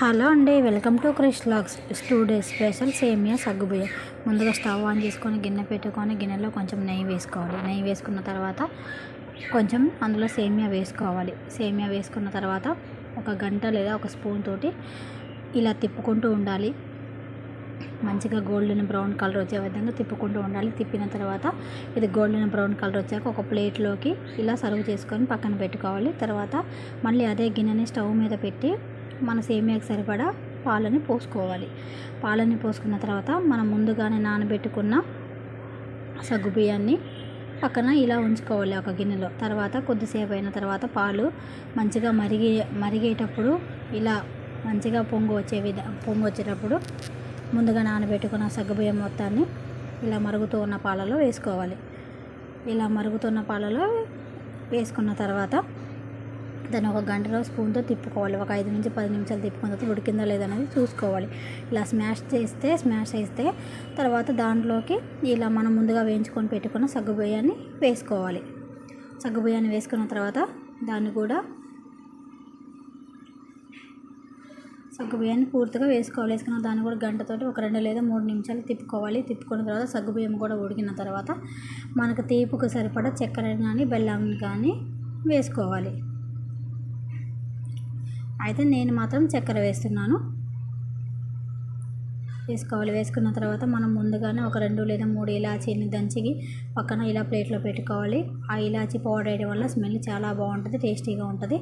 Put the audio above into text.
Hello అండి welcome to Krish logs today special సేమియా సగ్గుబియ్యం. ముందుగా స్టవ్ ఆన్ చేసుకొని గిన్నె పెట్టుకొని గిన్నెలో కొంచెం నెయ్యి వేసుకోవాలి. నెయ్యి వేసుకున్న తర్వాత కొంచెం అందులో సేమియా వేసుకోవాలి. సేమియా వేసుకున్న తర్వాత ఒక గంట లేదా ఒక స్పూన్ తోటి ఇలా తిప్పుకుంటూ ఉండాలి. మంచిగా గోల్డెన్ బ్రౌన్ కలర్ వచ్చే విధంగా తిప్పుకుంటూ ఉండాలి. తిప్పిన తర్వాత ఇది గోల్డెన్ బ్రౌన్ కలర్ వచ్చాక ఒక ప్లేట్లోకి ఇలా సర్వ్ చేసుకొని పక్కన పెట్టుకోవాలి. తర్వాత మళ్ళీ అదే గిన్నెని స్టవ్ మీద పెట్టి మన సేమియాకి సరిపడా పాలని పోసుకోవాలి. పాలని పోసుకున్న తర్వాత మనం ముందుగానే నానబెట్టుకున్న సగ్గు బియ్యాన్ని పక్కన ఇలా ఉంచుకోవాలి ఒక గిన్నెలో. తర్వాత కొద్దిసేపు అయిన తర్వాత పాలు మంచిగా మరిగే మరిగేటప్పుడు ఇలా మంచిగా పొంగు వచ్చే విధ పొంగు వచ్చేటప్పుడు ముందుగా నానబెట్టుకున్న సగ్గుబియ్యం మొత్తాన్ని ఇలా మరుగుతూ ఉన్న పాలలో వేసుకోవాలి. ఇలా మరుగుతున్న పాలలో వేసుకున్న తర్వాత దాన్ని ఒక గంటలో స్పూన్తో తిప్పుకోవాలి. ఒక ఐదు నుంచి పది నిమిషాలు తిప్పుకున్న తర్వాత ఉడికిందా లేదనేది చూసుకోవాలి. ఇలా స్మాష్ చేస్తే స్మాష్ చేస్తే తర్వాత దాంట్లోకి ఇలా మనం ముందుగా వేయించుకొని పెట్టుకున్న సగ్గుబియ్యాన్ని వేసుకోవాలి. సగ్గుబియ్యాన్ని వేసుకున్న తర్వాత దాన్ని కూడా సగ్గుబియ్యాన్ని పూర్తిగా వేసుకోవాలి. వేసుకున్న దాన్ని కూడా గంటతోటి ఒక రెండు లేదా మూడు నిమిషాలు తిప్పుకోవాలి. తిప్పుకున్న తర్వాత సగ్గుబియ్యం కూడా ఉడికిన తర్వాత మనకు తీపుకు సరిపడా చక్కెర కానీ బెల్లం కానీ వేసుకోవాలి. అయితే నేను మాత్రం చక్కెర వేస్తున్నాను. వేసుకోవాలి. వేసుకున్న తర్వాత మనం ముందుగానే ఒక రెండు లేదా మూడు ఇలాచీని దంచి పక్కన ఇలా ప్లేట్లో పెట్టుకోవాలి. ఆ ఇలాచీ పౌడర్ వేయడం వల్ల స్మెల్ చాలా బాగుంటుంది టేస్టీగా ఉంటుంది.